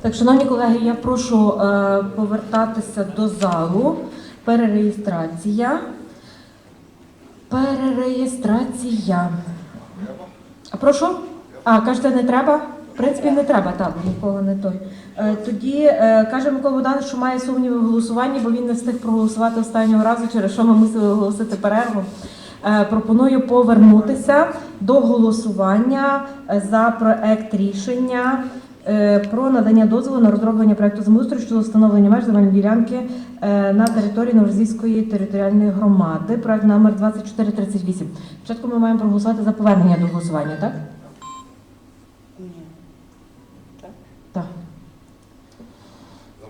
Так, шановні колеги, я прошу е, повертатися до залу. Перереєстрація. Перереєстрація. А прошу? А, кажете, не треба? В принципі, не треба, так, бо нікого не той. Е, тоді е, каже Микола Богданович, що має сумніви в голосуванні, бо він не встиг проголосувати останнього разу, через що ми мусили оголосити перерву. Е, пропоную повернутися до голосування е, за проект рішення е, про надання дозволу на розроблення проекту землеустрою щодо встановлення меж земельної ділянки на території Новорозійської територіальної громади. Проект номер 2438. Спочатку ми маємо проголосувати за повернення до голосування, так? Ні. Так? Так.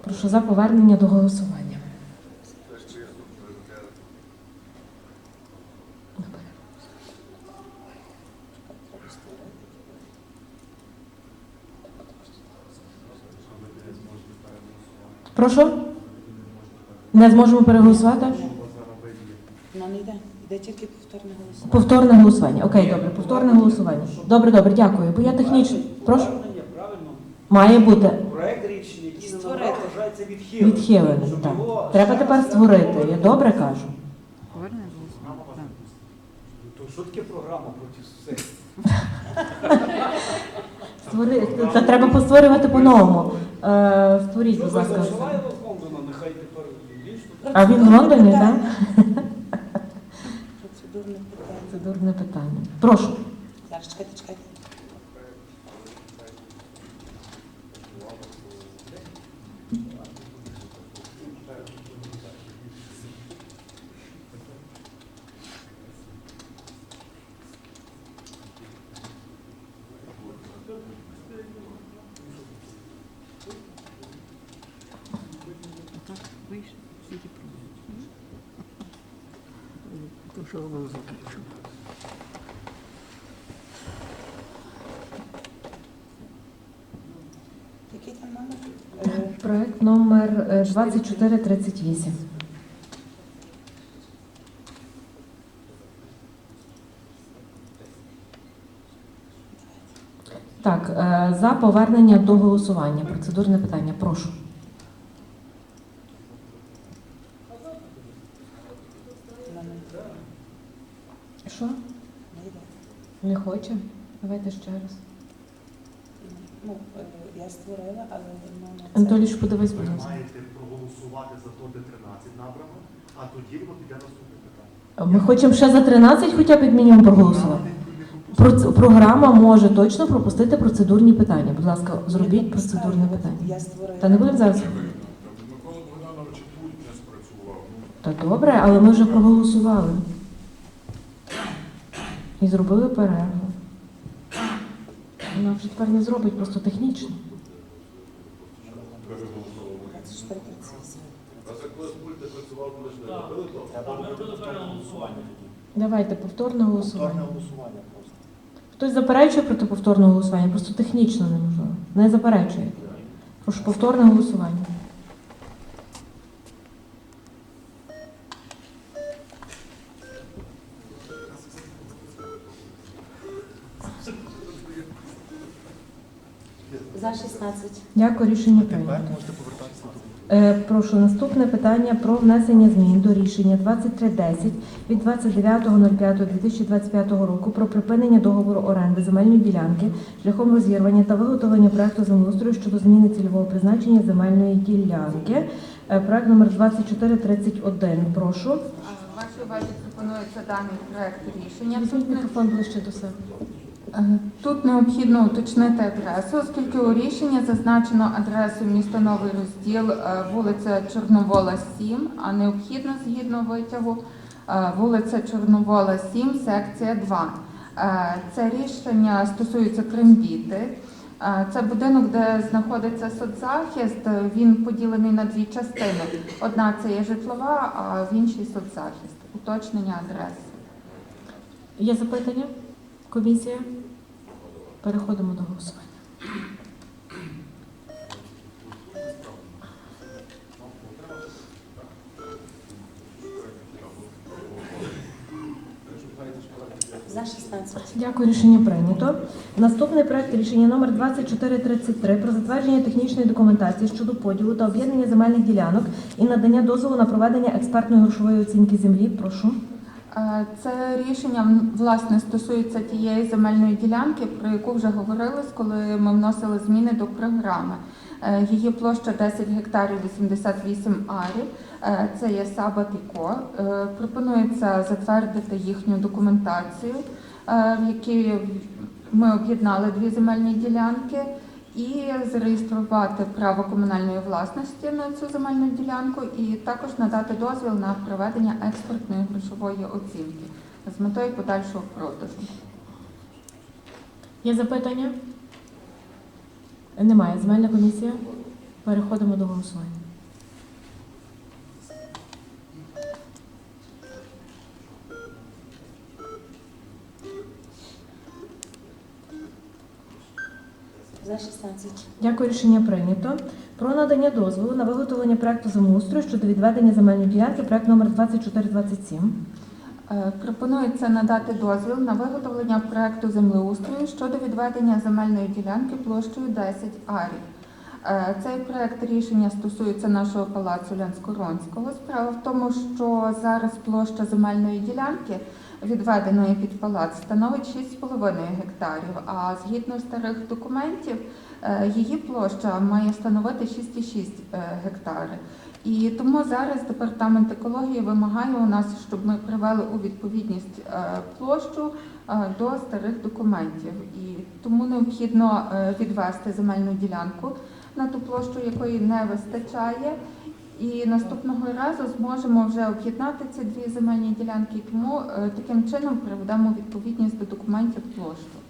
Прошу за повернення до голосування. Треба створити. Прошу? Не зможемо переголосувати? Вона не йде. Йде тільки повторне голосування. Повторне голосування. Окей, добре, повторне голосування. Добре, добре, дякую. Бо я технічно. Прошу? Має бути Проект рішення, який набрав, вважається відхилений. Щоб Так. його Треба тепер створити. Я добре кажу. То що таке програма проти всіх? Створи... Та треба постворювати по-новому. Е, створіть, будь ласка. ласка. зашиваєте в Лондона, нехай тепер більш тут. А він в Лондоні, так? Процедурне питання. Це дурне питання. Прошу. Зараз чекайте, чекайте. Який там номер? Е, Проект номер е, 2438. Так, е, за повернення до голосування. Процедурне питання. Прошу. Вона не йде. Що? Не йде. Не хоче? Давайте ще раз. Ну, е, я створила, але ну, це- Анатолійович, подивись, Ви будь ласка. маєте проголосувати за то, де 13 набрано, а тоді воно піде наступне питання. Ми хочемо ще за 13 хоча б як мінімум проголосувати. Проц- Програма може точно пропустити процедурні питання. Будь ласка, зробіть процедурне питання. Я створила. Та не будемо зараз. Микола Богданович пульт не спрацював. Ну, Та добре, але ми вже проголосували. І зробили перерву. Вона вже тепер не зробить, просто технічно. переголосував. 24 38. А це коли пульт не працював, ми ж не робили то? Треба робити повторне голосування. Давайте повторне голосування. Хтось заперечує проти повторного голосування, просто технічно неможливо. Не заперечує. Прошу повторне голосування. За 16. Дякую, рішення прийнято. можете повертатися Е, Прошу наступне питання про внесення змін до рішення 2310 від 29.05.2025 року про припинення договору оренди земельної ділянки шляхом розірвання та виготовлення проекту землеустрою щодо зміни цільового призначення земельної ділянки. Е, Проект номер 2431. Прошу. Вашій увазі пропонується даний проект рішення. Візьміть мікрофон ближче до себе. Е, тут необхідно уточнити адресу, оскільки у рішенні зазначено адресу міста Новий Розділ, е, вулиця Чорновола, 7, а необхідно згідно витягу е, вулиця Чорновола, 7, секція 2. Е, Це рішення стосується Крембіти. Е, Це будинок, де знаходиться соцзахист. Він поділений на дві частини. Одна це є житлова, а в іншій соцзахист. Уточнення адреси. Є запитання? Комісія? Переходимо до голосування. За 16. Дякую, рішення прийнято. Наступний проект рішення номер 2433 про затвердження технічної документації щодо поділу та об'єднання земельних ділянок і надання дозволу на проведення експертної грошової оцінки землі. Прошу. Е, Це рішення власне стосується тієї земельної ділянки, про яку вже говорилось, коли ми вносили зміни до програми. Е, Її площа 10 гектарів 88 арів. Е, Це є Саба Тіко. Пропонується затвердити їхню документацію, в якій ми об'єднали дві земельні ділянки. І зареєструвати право комунальної власності на цю земельну ділянку, і також надати дозвіл на проведення експортної грошової оцінки з метою подальшого продажу. Є запитання? Немає. Земельна комісія. Переходимо до голосування. За 16. Дякую, рішення прийнято. Про надання дозволу на виготовлення проекту землеустрою щодо відведення земельної ділянки, проект номер 2427. Е, Пропонується надати дозвіл на виготовлення проекту землеустрою щодо відведення земельної ділянки площею 10 арів. Е, Цей проект рішення стосується нашого палацу Лянскоронського. Справа в тому, що зараз площа земельної ділянки, відведеної під палац, становить 6,5 гектарів, а згідно старих документів е, її площа має становити 6,6 е, гектари. І тому зараз департамент екології вимагає у нас, щоб ми привели у відповідність площу до старих документів. І тому необхідно відвести земельну ділянку на ту площу, якої не вистачає. І наступного разу зможемо вже об'єднати ці дві земельні ділянки. Тому е, таким чином приведемо відповідність до документів площу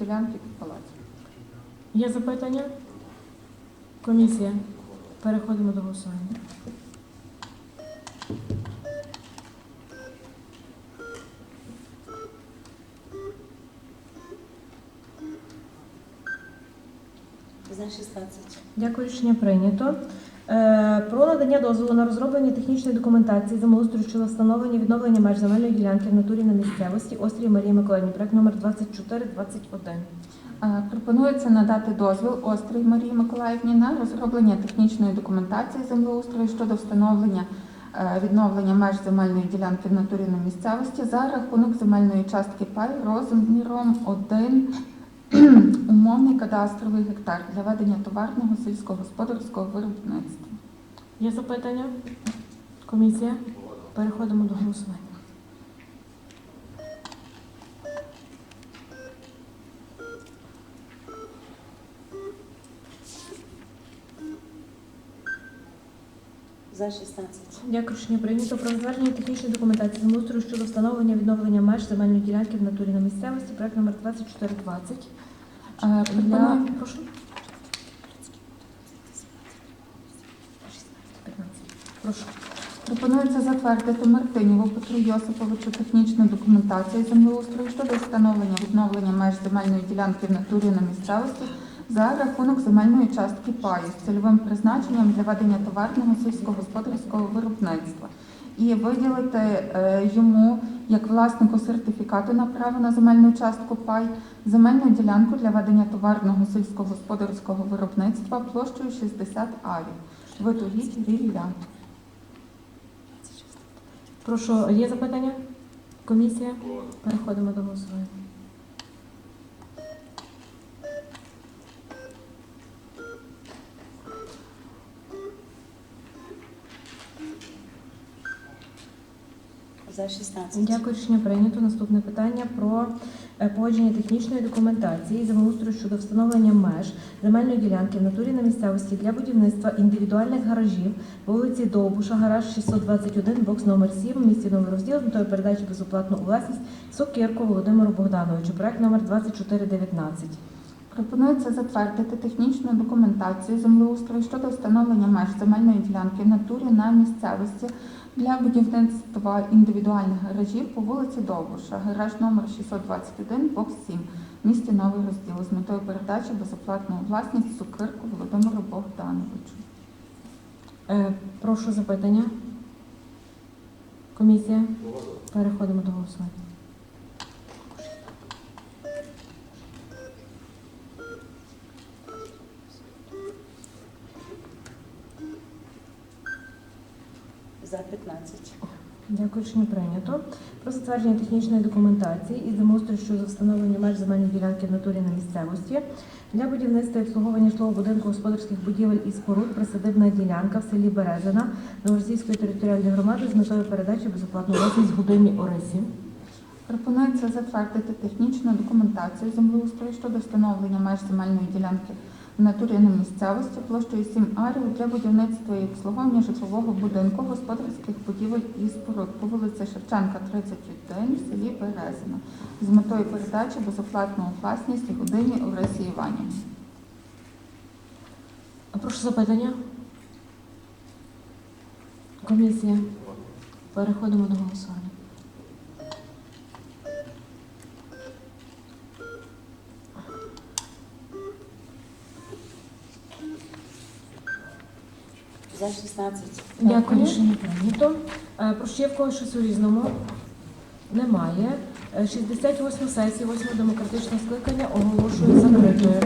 ділянки під палацом. Є запитання? Комісія. Переходимо до голосування. 16. Дякую, рішення прийнято. Е, Про надання дозволу на розроблення технічної документації землеустрою щодо встановлення відновлення меж земельної ділянки в натурі на місцевості Острів Марії Миколаївні, проект номер 2421. Е, Пропонується надати дозвіл Острій Марії Миколаївні на розроблення технічної документації землеустрою щодо встановлення е, відновлення меж земельної ділянки в натурі на місцевості за рахунок земельної частки пай розміром 1 умовний кадастровий гектар для ведення товарного сільськогосподарського виробництва. Є запитання? Комісія. Переходимо до голосування. За 16. Дякую, рішення прийнято. Про затвердження технічної документації землеустрою щодо встановлення відновлення меж земельної ділянки в натурі на місцевості, проект номер 2420. Е, Пропоную- Прошу. 15. Прошу. Пропонується затвердити Мартиніву Петру Йосиповичу технічну документацію землеустрою щодо встановлення відновлення меж земельної ділянки в натурі на місцевості за рахунок земельної частки паю з цільовим призначенням для ведення товарного сільськогосподарського виробництва і виділити е, йому як власнику сертифікату на право на земельну частку пай земельну ділянку для ведення товарного сільськогосподарського виробництва площею 60 арів. Витугідь рілля. Прошу, є запитання? Комісія? Переходимо до голосування. За 16. Дякую, рішення прийнято. Наступне питання про е, погодження технічної документації землеустрою щодо встановлення меж земельної ділянки в натурі на місцевості для будівництва індивідуальних гаражів по вулиці Довбуша, гараж 621, бокс номер 7, в номер розділ з метою передачі безоплатну власність Сокирку Володимиру Богдановичу. Проект номер 2419. Пропонується затвердити технічну документацію землеустрою щодо встановлення меж земельної ділянки в натурі на місцевості для будівництва індивідуальних гаражів по вулиці Довбуша, гараж номер 621, бокс 7, в місті Новий Розділ з метою передачі безоплатної власність Сукирку Володимиру Богдановичу. Е, Прошу запитання. Комісія. Переходимо до голосування. За 15. Дякую, рішення прийнято. Про затвердження технічної документації і землеустрою щодо встановлення меж земельної ділянки в натурі на місцевості для будівництва і обслуговування житлового будинку господарських будівель і споруд присадибна ділянка в селі Березина Новоросійської територіальної громади з метою передачі безоплатної власність Гудимі Орисі. Пропонується затвердити технічну документацію землеустрою щодо встановлення меж земельної ділянки в місцевості площею 7 арів для будівництва і обслуговування житлового будинку господарських будівель і споруд по вулиці Шевченка, 31 в селі Березина з метою передачі безоплатної власності годині Орисі Іванівні. Прошу запитання. Комісія. Переходимо до голосування. За 16. Дякую, рішення прийнято. Про ще в когось щось у різному? Немає. Е, 68 сесії 8 демократичного скликання оголошую закритою.